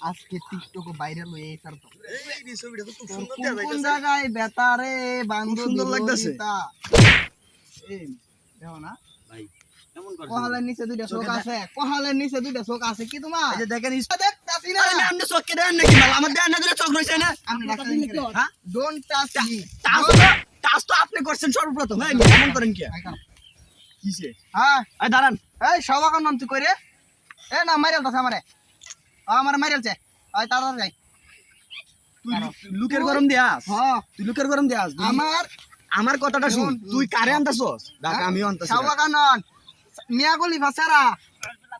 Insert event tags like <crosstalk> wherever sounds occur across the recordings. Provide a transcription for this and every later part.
আজকে TikTok viral হয়ে sir তো এই ছবিটা তো খুব তোর সুন্দর কোন। জায়গায় বেতা রে বান্ধব সুন্দর লাগতাছে। এই দেখো না। ভাই, এমন নিচে দুইটা চোখ আছে। কহালের নিচে দুইটা চোখ আছে কি তোমার? দেখেন দেখতাছি না। আপনি চোখকে দেন নাকি আমার দেন না দিলে চোখ রয়েছে না? আমি ডাক্তার নিয়ে গেলে। ডোন্ট টাচ মি টাচ তো- আপনি করছেন সর্বপ্রথম। এই, এমন করেন কি? কিসে? হ্যাঁ। দাঁড়ান। এই সবাকার নাম তুই কই রে? এ না মাইরাল তাছে আমারে। আমার মাইরালছে ওই তাড়াতাড়ি যাই। তুই লুকের গরম দিয়াস হ্যাঁ। তুই লুকের গরম দিয়াস আমার আমার কথাটা শুন। তুই কারে আনতাছস? দেখ আমিও আনতাছি শাওয়াকানন মিয়াগলি ভাষারা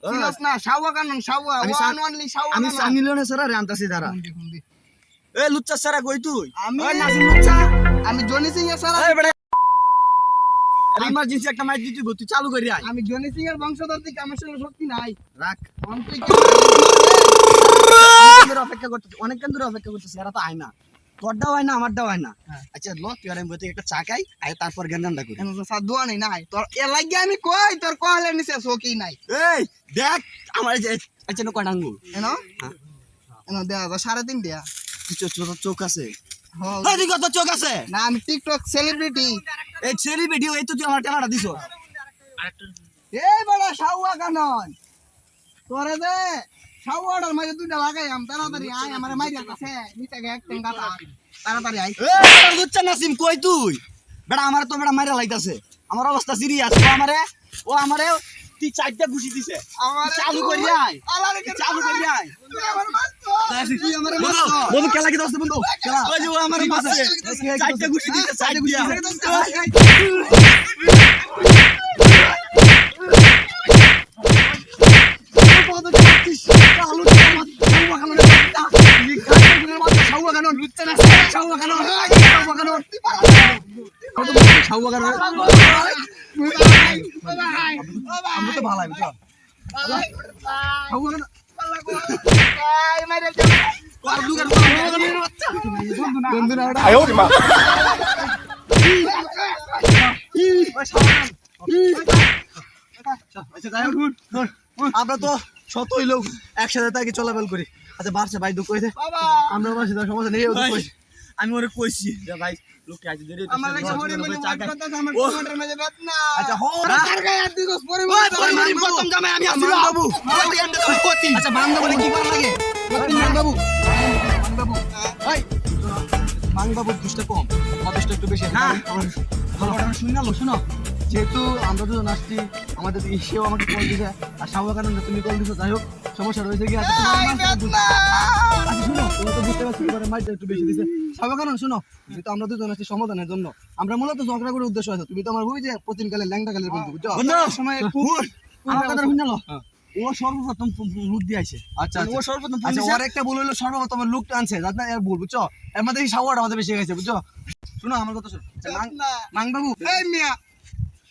ওই, চিনস না শাওয়া আমি ওয়ান সা- অনলি আমি শাওয়াকানন সানিলনে সারা আনতাছি দাঁড়া। এ লুচ্চা সারা কই তুই? আমি- লুচ্চা। আমি জনি সিং এর সারা ইমার্জেন্সি একটা মাইক দিতে তুই চালু করি আয়। আমি জনি সিং এর বংশধর থেকে আমার সঙ্গে শক্তি নাই। রাখ। আমি ধরে অপেক্ষা করতেছি অনেকক্ষণ ধরে অপেক্ষা করতেছি এরা তো আয় না তোরটাও হয় না আমারটাও হয় না হ্যাঁ। আচ্ছা ল তুই আমি বইতে একটা চা খাই আয় তারপর জ্ঞানটা করি। তো সাদুয়া নাই নাই। তোর এ লাগি আমি কই? তোর কহালের নিচে শোকই নাই। এই দেখ আমার যে আচ্ছা নো কটা আঙ্গুল। এনো? হ্যাঁ। দেয়া তো সাড়ে তিন দেয়া তুই চোখ আছে? হ্যাঁ। তুই কত চোখ আছে। না আমি টিকটক সেলিব্রিটি এই ভিডিও এই তো তুই আমার টেলাটা দিছ। এই বড় শাওয়া কানন। তোরে দে। শাওয়াটার মাঝে দুইটা লাগাই আম তাড়াতাড়ি আয় আমার মাইরা কাছে নিচে গে এক টেঙ্গা তাড়াতাড়ি আয়। এই লুচ্চা নাসিম কই তুই? বেটা আমার তো বেটা মাইরা লাইতাছে। আমার অবস্থা সিরিয়াস। ও আমারে ও আমারে তুই চারটা ঘুষি দিছে। আমার চালু করি আয়। তুই চালু করি আয়? আমার মারতো তুই আমার বন্ধু, বন্ধু খেলা কি দোস্ত বন্ধু? খেলা ওই যে ও আমার। চারটা ঘুষি দিছে চারটা ঘুষি আবু বকর তো ভালো আমি আমরা তো শতই লোক একসাথে তাকে চলাফেল করি। আচ্ছা বাড়ছে ভাই দুঃখ হয়েছে। আমরা বাড়ছে সমস্যা নেই আমি ওরে কইছি ভাই লোককে আজ দেরি আমার লাগে হরি মনে ধরে চা খাই। কথা আমার না আচ্ছা হো! ওরা কার গায়ে দিগস পরে ওই প্রথম জামাই আমি আছি বাবু। আচ্ছা বাং বলে কি করা লাগে? মান বাবু মান বাবু এই মান বাবু দুষ্টা কম। একটু বেশি। হ্যাঁ। ভালো ঘটনা শুনালো শুনো। যেহেতু আমরা দুজন আসছি আমাদের সেও আমাকে কল দিছে আর কারণ তুমি কল দিছো যাই হোক সমস্যা রয়েছে কি? আছে মান আচ্ছা শুনো তুমি তো বুঝতে পারছ এবারে মাইটা একটু বেশি দিছে। সাহবা শুনো যেহেতু আমরা দুজন আছি সমাধানের জন্য আমরা মূলত ঝগড়া করার উদ্দেশ্য আছে। তুমি তো আমার বুঝি যে প্রতিদিনকালে ল্যাংটা কালের বন্ধু বুঝছ? সময় আমার কথা শুনলো ও সর্বপ্রথম লুক দিয়ে আইছে আচ্ছা। ও সর্বপ্রথম আচ্ছা ওর একটা ভুল হলো সর্বপ্রথম লুকটা আনছে। যাতে না এর ভুল বুঝছ? এর মধ্যে এই সাওয়াটা আমাদের বেশি গেছে বুঝছ? শুনো আমার কথা শুনো। আচ্ছা, মাং- মাং বাবু এই মিয়া! আর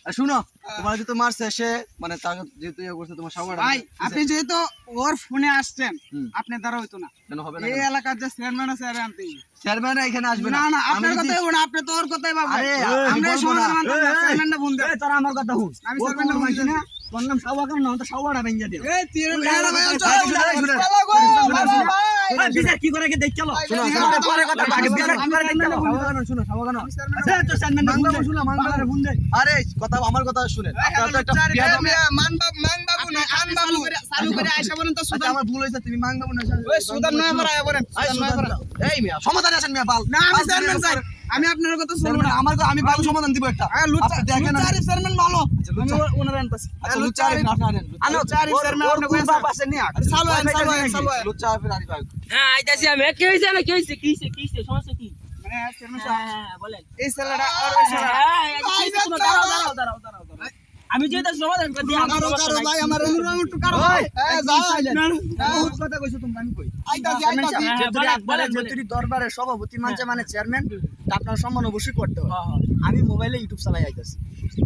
শুনো তোমার যেহেতু মারছে সে মানে তার যেহেতু ইয়ে করছে তোমার সাওয়াটা ভাই আপনি যেহেতু ওর ফোনে আসছেন আপনি দ্বারা হইতো না। কেন হবে না এই এলাকার যে চেয়ারম্যান আছে আরে আনতে চেয়ারম্যান এখানে আসবে না। না আপনার কথা কথাই বলুন আপনি তো ওর কথাই ভাববেন। আরে, আমরা আমি সমাধান। চেয়ারম্যানটা ফোন দেন তারা আমার কথা শুন। আমি সার্ভেন্টটা ফোন না। তোর নাম সাওয়া কারণ না তো সাওয়াটা ভেঙে দিও। এই তীর শুনে, ভাই চল বিচার কি করে কি দেখ চলো। শোনো শোনো, পরে কথা আগে বিচার কি করে দেখ চলো শুনো সাওয়া কারণ আচ্ছা তো স্যার মাং বাবু শুনো মাং বাবু ফোন দে আরে কথা আমার কথা শুনেন। আপনারা তো একটা বিয়াদব- মান বাবু মান বাবু না খান বাবু চালু করে আইসা বলেন তো আচ্ছা সুদান। আমার ভুল হয়েছে তুমি মাং বাবু না ওই সুদান নয় পড়া আয়া বলেন এই সুদান নয় পড়া এই মিয়া সমাধানে আসেন মিয়া বাল না আমি বাল আমি আপনার কথা শুনব না। আমার আমি ভালো সমাধান দিব একটা। দেখেন আরিফ চেয়ারম্যান ভালো। লুচ্চা- আমি ওনার আনতাছি আচ্ছা লুচ্চা আরিফ না আনেন আনো চেয়ারম্যান আপনি কোন বাপ আছে নিয়া চালু আইন চালু আইন চালু আইন লুচ্চা আরিফ আরিফ। হ্যাঁ আইতাছি আমি। কি হইছে আমি কি হইছে? কি হইছে? কি হইছে? সমস্যা কি? মানে চেয়ারম্যান হ্যাঁ হ্যাঁ বলেন। এই ছেলেটা আর ওই ছেলেটা হ্যাঁ, এই? দাঁড়াও দাঁড়াও দাঁড়াও দাঁড়াও। দাঁড়াও। আমি যেটা সমাধান করে দিই আমার সমস্যা নাই। আমার অনুরোধ একটু কারও ওই, এ যাও বহুত কথা কইছো তোমরা আমি কই? আইতাছি আইতাছি। হ্যাঁ, বলেন, আপনারা বলেন, যেহেতু দরবারের সভাপতি মানছে মানে চেয়ারম্যান আপনার সম্মান অবশ্যই করতে হবে। হ্যাঁ, হ্যাঁ। আমি মোবাইলে ইউটিউব চালাই আইতাছি।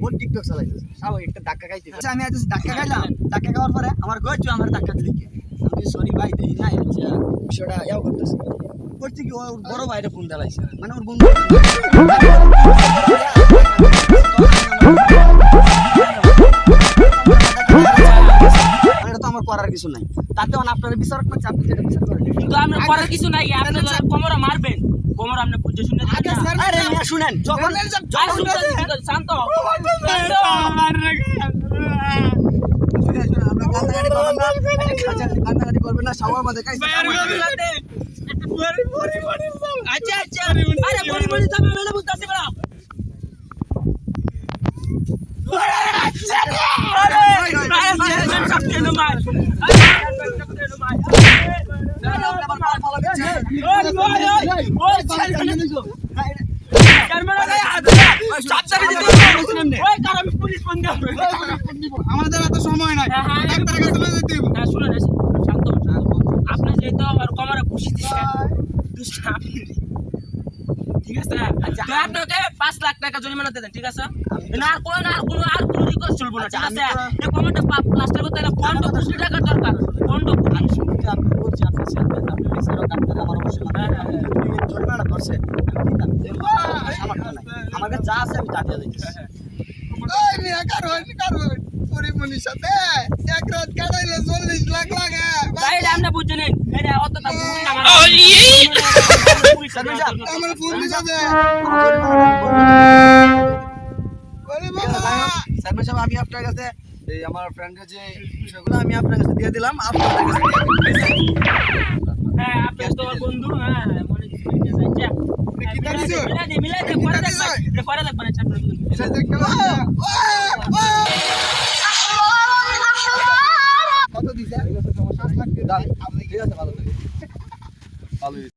ওর টিকটক চালাইতেছি সাও একটা ধাক্কা খাইতে আচ্ছা আমি আইতাছি ধাক্কা খাইলাম। ধাক্কা খাওয়ার পরে আমার তুই আমার ধাক্কা দিলি কে? আমি সরি ভাই দেখি না আচ্ছা বিষয়টা ইয়াও করতেছি। করছি কি? ওর বড় ভাইরে ফোন দিলাইছে মানে ওর বন্ধু। <laughs> <laughs> করার কিছু নাই তাতে আপনারা বিচার করছে আপনি যেটা বিচার করেন কিন্তু আপনার করার কিছু নাই আপনি কোমরে মারবেন কোমর আপনি বুঝে শুনে আগে দেখেন না। চেয়ারম্যান আরে মিয়া শুনেন যখন যখন শুনতে হও। আচ্ছা আচ্ছা আচ্ছা আরে বড়ি বড়ি যাবে মেলে আরে চেয়ারম্যান সাহেব কেন মার আরে চেয়ারম্যান সাহেব কেন মার ওই ওই ওই চেয়ারম্যান আরে হাত দিতে ওই কারণ পুলিশ ফোন দেব আমাদের এত সময় নাই হ্যাঁ, হ্যাঁ। ডাক্তারের কাছে নিয়ে যেতে হবে। হ্যাঁ শুনুন শান্ত হন, শান্ত হন। আপনি যেহেতু আমার কমরে খুশি দিচ্ছেন দুষ্ট আপনি। ঠিক আছে আচ্ছা আপনাকে পাঁচ লাখ টাকা জরিমানা দেন ঠিক আছে? না আর কোনো আর কোনো আর কোনো রিকোয়েস্ট চলবো না ঠিক আছে? এই কমরটা প্লাস্টার করতে হলে পনেরো কোটি টাকা দরকার কোটি আমি শুনতে আপনি বলছি আপনি চেয়ারম্যান আপনি বিচারক আপনার আমার অবশ্যই হবে। আপনি জরিমানা করছে যেহেতু আমার নাই। আমার কাছে যা আছে আমি তা দিয়ে দিচ্ছি। ওই মিয়া কারণ কারণ পরিমণির সাথে। এক রাত কাটাইলে চল্লিশ লাখ লাগে। তাই এটা আপনি বুঝে নিন এটা অত আমার আমার ফোন দিছে চেয়ারম্যান আমি আপনার কাছে এই আমার ফ্রেন্ডের যে বিষয়গুলো আমি আপনার কাছে দিয়ে দিলাম আপনার কাছে হ্যাঁ আপনি তো আমার বন্ধু হ্যাঁ মনে দেখতে পাচ্ছ? কত দিছে? ঠিক আছে ভালো থাকবেন। ভালোই।